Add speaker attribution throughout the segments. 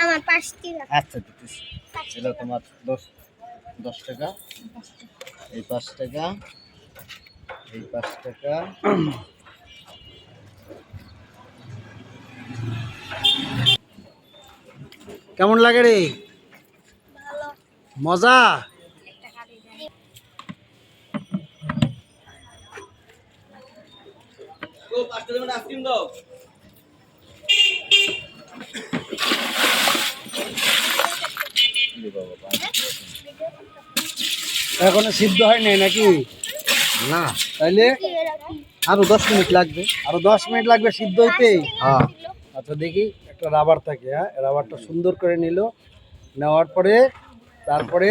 Speaker 1: আমার পাঁচ টাকা।
Speaker 2: আচ্ছা দিতেছি। এটা দশ দশ টাকা। এই পাঁচ টাকা, এই পাঁচ টাকা।
Speaker 3: কেমন লাগে রে? মজা?
Speaker 1: একটা কাটি
Speaker 3: এখনও সিদ্ধ হয় নাই নাকি?
Speaker 2: না।
Speaker 3: তাইলে
Speaker 2: আরও দশ মিনিট লাগবে।
Speaker 3: আরও দশ মিনিট লাগবে সিদ্ধ হইতে।
Speaker 2: হ্যাঁ।
Speaker 3: আচ্ছা দেখি। একটা রাবার থাকে হ্যাঁ? রাবারটা সুন্দর করে নিল। নেওয়ার পরে তারপরে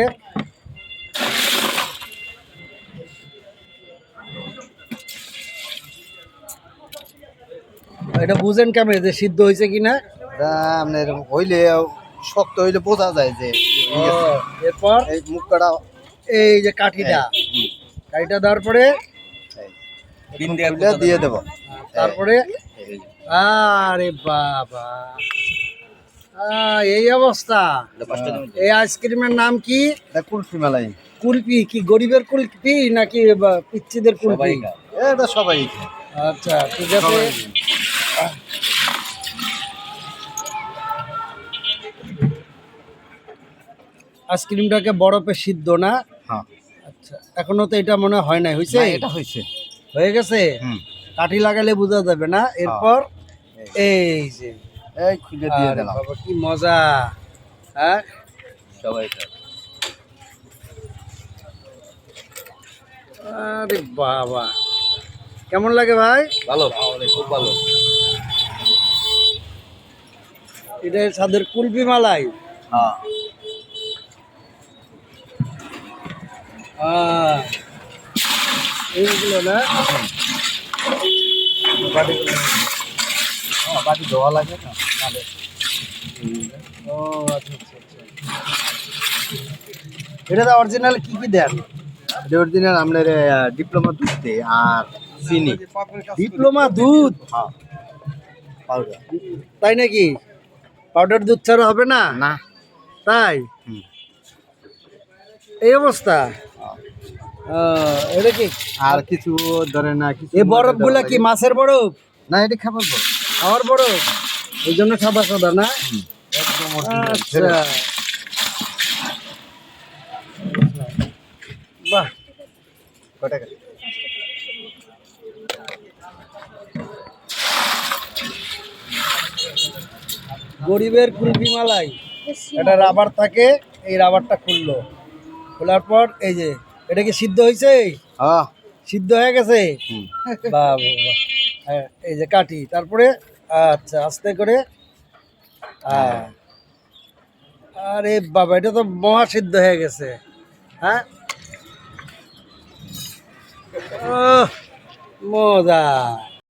Speaker 3: এটা বুঝেন কেমন যে সিদ্ধ হয়েছে কিনা?
Speaker 2: আপনার হইলে শক্ত হইলে বোঝা যায় যে
Speaker 3: এরপর?
Speaker 2: এই মুখটা
Speaker 3: এই যে কাঠিটা। কাঠিটা দেওয়ার পরে
Speaker 2: দিয়ে দেবো।
Speaker 3: তারপরে আরে বাবা। এই অবস্থা। এই আইসক্রিমের নাম কি?
Speaker 2: কুলফি মেলাই
Speaker 3: কুলপি কি গরিবের কুলপি নাকি পিচ্ছিদের কুলপি
Speaker 2: এটা সবাই
Speaker 3: আচ্ছা ঠিক আছে। আইসক্রিমটাকে বরফে সিদ্ধ না?
Speaker 2: হ্যাঁ।
Speaker 3: আচ্ছা এখনও তো এটা মনে হয় নাই হয়েছে
Speaker 2: এটা হয়েছে
Speaker 3: হয়ে গেছে?
Speaker 2: হুম।
Speaker 3: কাঠি লাগালে বোঝা যাবে না। এরপর এই। যে
Speaker 2: এই খুলে দিয়ে দিলাম।
Speaker 3: কি মজা। হ্যাঁ?
Speaker 2: সবাই।
Speaker 3: আরে বাবা। কেমন লাগে ভাই?
Speaker 2: ভালো। খুব ভালো।
Speaker 3: এটা সাদের কুলপি মালাই।
Speaker 2: হ্যাঁ।
Speaker 3: আহ, এইগুলো না?
Speaker 2: হ্যাঁ, ধোয়া লাগে না
Speaker 3: ও আচ্ছা আচ্ছা আচ্ছা এটা অরিজিনাল কি কি দেন?
Speaker 2: এটা অরিজিনাল আপনার ডিপ্লোমা দুধ দেয় আর চিনি।
Speaker 3: ডিপ্লোমা দুধ?
Speaker 2: হ্যাঁ। পাউডার
Speaker 3: তাই নাকি? পাউডার দুধ ছাড়া হবে না?
Speaker 2: না।
Speaker 3: তাই? এই অবস্থা। এটা কি?
Speaker 2: আর কিছু ধরে না কিছু
Speaker 3: এই বরফগুলা কি মাছের বরফ?
Speaker 2: না এটা খাবার বরফ।
Speaker 3: খাওয়ার বরফ? এই জন্য সাদা সাদা না?
Speaker 2: একদম
Speaker 3: আচ্ছা। বাহ।
Speaker 2: কটা
Speaker 3: গরিবের কুলফি মালাই। এটা রাবার থাকে এই রাবারটা খুললো। খোলার পর এই যে এটা কি সিদ্ধ হয়েছে
Speaker 2: হ্যাঁ।
Speaker 3: সিদ্ধ হয়ে গেছে। হ্যাঁ, এই যে কাটি তারপরে আচ্ছা আস্তে করে। আহ। আরে বাবা এটা তো মহা সিদ্ধ হয়ে গেছে। হ্যাঁ? মজা।